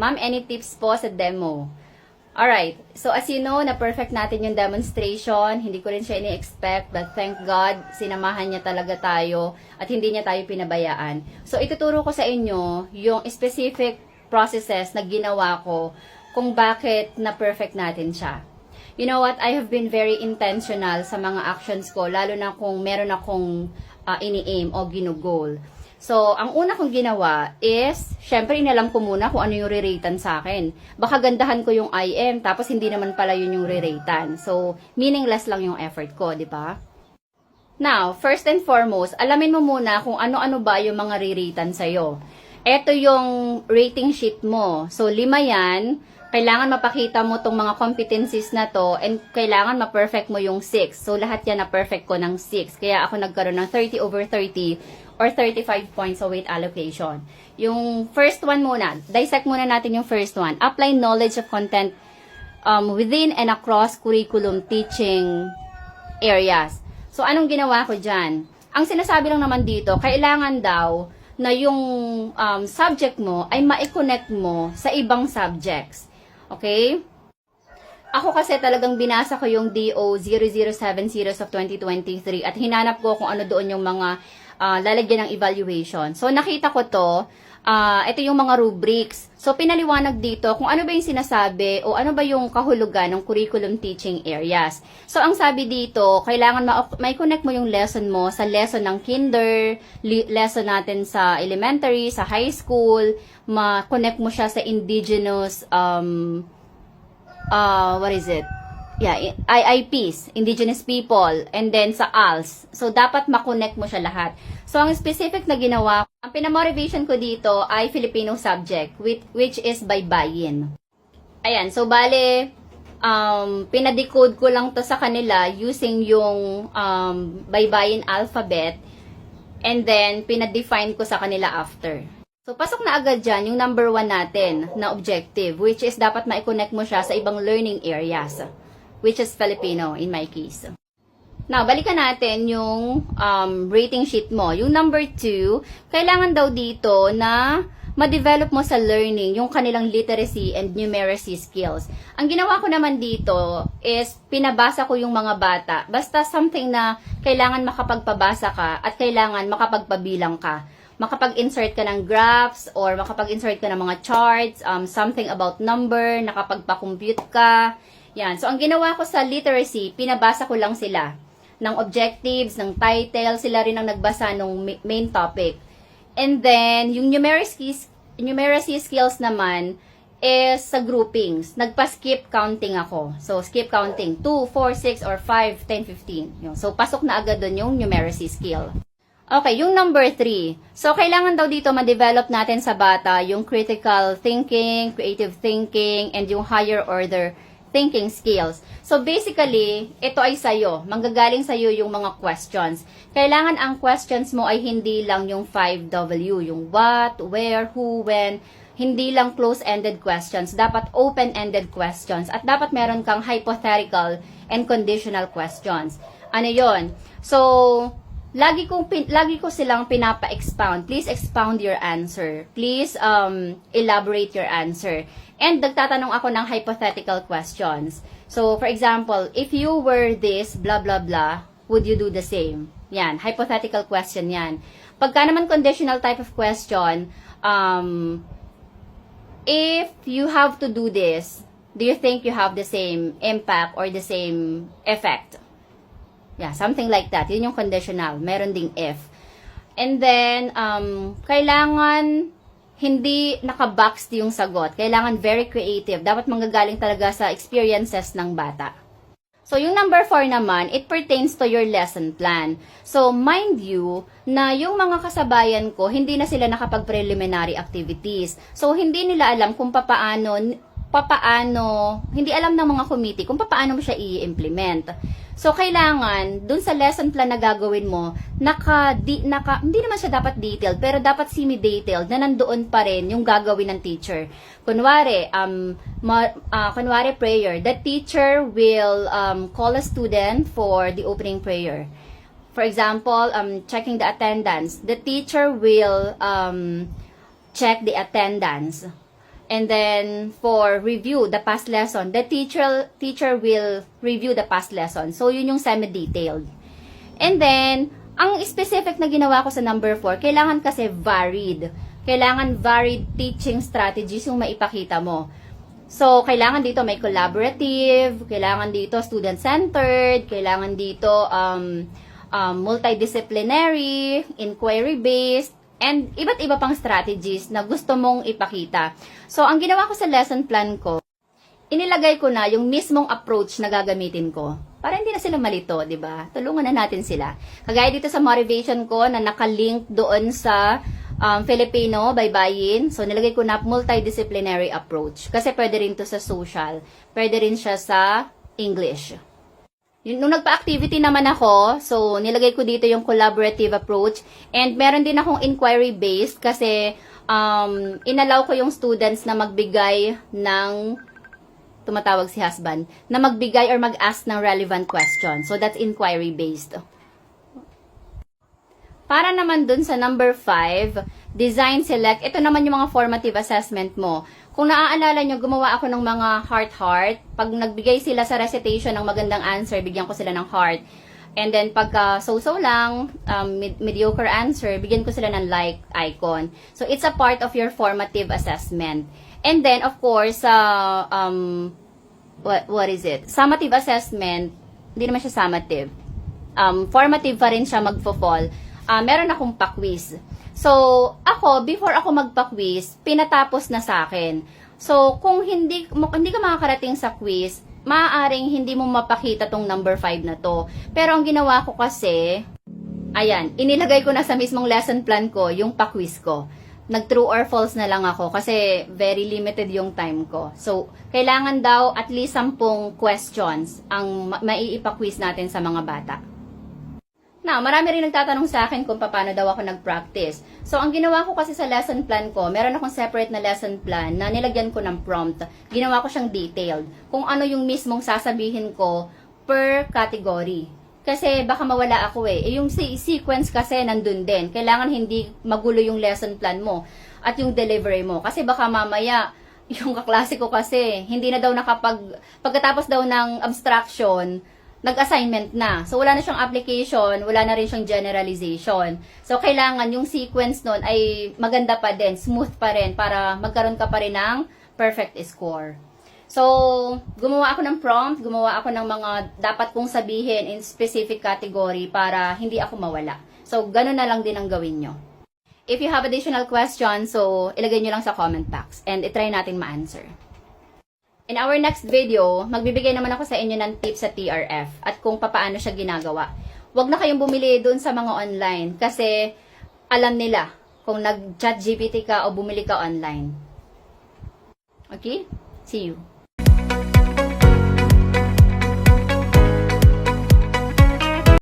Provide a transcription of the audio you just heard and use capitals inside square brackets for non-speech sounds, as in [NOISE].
Ma'am, any tips po sa demo? Alright, so as you know, na perfect natin yung demonstration. Hindi ko rin siya ini-expect, but thank God, sinamahan niya talaga tayo at hindi niya tayo pinabayaan. So, ituturo ko sa inyo yung specific processes na ginawa ko kung bakit na perfect natin siya. You know what, I have been very intentional sa mga actions ko, lalo na kung meron akong uh, ini-aim o ginugol. So, ang una kong ginawa is, syempre inalam ko muna kung ano yung re-ratean sa akin. Baka gandahan ko yung IM, tapos hindi naman pala yun yung re-ratean. So, meaningless lang yung effort ko, di ba? Now, first and foremost, alamin mo muna kung ano-ano ba yung mga re-ratean sa'yo. Ito yung rating sheet mo. So, lima yan. Kailangan mapakita mo tong mga competencies na to and kailangan ma-perfect mo yung 6. So, lahat yan na-perfect ko ng 6. Kaya ako nagkaroon ng 30 over 30 or 35 points sa weight allocation. Yung first one muna, dissect muna natin yung first one. Apply knowledge of content um, within and across curriculum teaching areas. So, anong ginawa ko dyan? Ang sinasabi lang naman dito, kailangan daw na yung um, subject mo ay ma-connect mo sa ibang subjects. Okay? Ako kasi talagang binasa ko yung DO 0070 of 2023 at hinanap ko kung ano doon yung mga uh, lalagyan ng evaluation. So, nakita ko to. Uh, ito yung mga rubrics. So, pinaliwanag dito kung ano ba yung sinasabi o ano ba yung kahulugan ng curriculum teaching areas. So, ang sabi dito, kailangan ma- may connect mo yung lesson mo sa lesson ng kinder, lesson natin sa elementary, sa high school, ma-connect mo siya sa indigenous, um, uh, what is it? Yeah, IIPs, Indigenous People, and then sa ALS. So, dapat makonect mo siya lahat. So, ang specific na ginawa, ang pinamotivation ko dito ay Filipino subject, which, which is by buy-in. Ayan, so bale, um, pinadecode ko lang to sa kanila using yung um, by buy-in alphabet, and then pinadefine ko sa kanila after. So, pasok na agad dyan yung number one natin na objective, which is dapat ma-connect mo siya sa ibang learning areas which is Filipino in my case. Now, balikan natin yung um, rating sheet mo. Yung number 2, kailangan daw dito na ma-develop mo sa learning yung kanilang literacy and numeracy skills. Ang ginawa ko naman dito is pinabasa ko yung mga bata. Basta something na kailangan makapagpabasa ka at kailangan makapagpabilang ka. Makapag-insert ka ng graphs or makapag-insert ka ng mga charts, um, something about number, nakapagpa-compute ka, yan. So, ang ginawa ko sa literacy, pinabasa ko lang sila ng objectives, ng title, sila rin ang nagbasa ng main topic. And then, yung numeracy, numeracy skills naman is sa groupings. Nagpa-skip counting ako. So, skip counting. 2, 4, 6, or 5, 10, 15. Yun. So, pasok na agad doon yung numeracy skill. Okay, yung number 3. So, kailangan daw dito ma-develop natin sa bata yung critical thinking, creative thinking, and yung higher order thinking skills. So basically, ito ay sa'yo. Manggagaling sa'yo yung mga questions. Kailangan ang questions mo ay hindi lang yung 5W. Yung what, where, who, when. Hindi lang close-ended questions. Dapat open-ended questions. At dapat meron kang hypothetical and conditional questions. Ano yon? So, lagi kong pin, lagi ko silang pinapa-expound. Please expound your answer. Please um elaborate your answer. And nagtatanong ako ng hypothetical questions. So, for example, if you were this, blah, blah, blah, would you do the same? Yan, hypothetical question yan. Pagka naman conditional type of question, um, if you have to do this, do you think you have the same impact or the same effect? Yeah, something like that. Yun yung conditional. Meron ding if. And then, um, kailangan hindi nakabox yung sagot. Kailangan very creative. Dapat manggagaling talaga sa experiences ng bata. So, yung number 4 naman, it pertains to your lesson plan. So, mind you, na yung mga kasabayan ko, hindi na sila nakapag-preliminary activities. So, hindi nila alam kung papaano, papaano, hindi alam ng mga committee kung papaano mo siya i-implement. So, kailangan, dun sa lesson plan na gagawin mo, naka, di, naka, hindi naman siya dapat detailed, pero dapat semi-detailed na nandoon pa rin yung gagawin ng teacher. Kunwari, um, ma, uh, kunwari prayer, the teacher will um, call a student for the opening prayer. For example, um, checking the attendance. The teacher will um, check the attendance. And then for review the past lesson, the teacher teacher will review the past lesson. So yun yung semi-detailed. And then ang specific na ginawa ko sa number 4, kailangan kasi varied. Kailangan varied teaching strategies yung maipakita mo. So, kailangan dito may collaborative, kailangan dito student-centered, kailangan dito um, um, multidisciplinary, inquiry-based, and iba't iba pang strategies na gusto mong ipakita. So, ang ginawa ko sa lesson plan ko, inilagay ko na yung mismong approach na gagamitin ko. Para hindi na sila malito, di ba? Tulungan na natin sila. Kagaya dito sa motivation ko na nakalink doon sa um, Filipino, baybayin. So, nilagay ko na multidisciplinary approach. Kasi pwede rin to sa social. Pwede rin siya sa English. Nung nagpa-activity naman ako, so nilagay ko dito yung collaborative approach and meron din akong inquiry-based kasi um, inalaw ko yung students na magbigay ng tumatawag si husband, na magbigay or mag-ask ng relevant question. So that's inquiry-based. Para naman dun sa number 5, design select, ito naman yung mga formative assessment mo. Kung naaalala nyo, gumawa ako ng mga heart-heart. Pag nagbigay sila sa recitation ng magandang answer, bigyan ko sila ng heart. And then, pagka so-so lang, um, med- mediocre answer, bigyan ko sila ng like icon. So, it's a part of your formative assessment. And then, of course, uh, um, what, what is it? Summative assessment, hindi naman siya summative. Um, formative pa rin siya magfo-fall. Ah, meron akong pa-quiz. So, ako, before ako magpa-quiz, pinatapos na sa akin. So, kung hindi, hindi ka makakarating sa quiz, maaaring hindi mo mapakita tong number 5 na to. Pero ang ginawa ko kasi, ayan, inilagay ko na sa mismong lesson plan ko, yung pa-quiz ko. Nag-true or false na lang ako kasi very limited yung time ko. So, kailangan daw at least 10 questions ang ma- maiipa-quiz natin sa mga bata. Now, marami rin nagtatanong sa akin kung paano daw ako nag-practice. So, ang ginawa ko kasi sa lesson plan ko, meron akong separate na lesson plan na nilagyan ko ng prompt. Ginawa ko siyang detailed. Kung ano yung mismong sasabihin ko per category. Kasi baka mawala ako eh. eh yung se- sequence kasi nandun din. Kailangan hindi magulo yung lesson plan mo at yung delivery mo. Kasi baka mamaya, [LAUGHS] yung kaklase ko kasi, hindi na daw nakapag, pagkatapos daw ng abstraction, nag-assignment na. So, wala na siyang application, wala na rin siyang generalization. So, kailangan yung sequence nun ay maganda pa din, smooth pa rin, para magkaroon ka pa rin ng perfect score. So, gumawa ako ng prompt, gumawa ako ng mga dapat kong sabihin in specific category para hindi ako mawala. So, ganun na lang din ang gawin nyo. If you have additional questions, so, ilagay nyo lang sa comment box and itry natin ma-answer. In our next video, magbibigay naman ako sa inyo ng tips sa TRF at kung papaano siya ginagawa. Huwag na kayong bumili doon sa mga online kasi alam nila kung nag-chat GPT ka o bumili ka online. Okay? See you.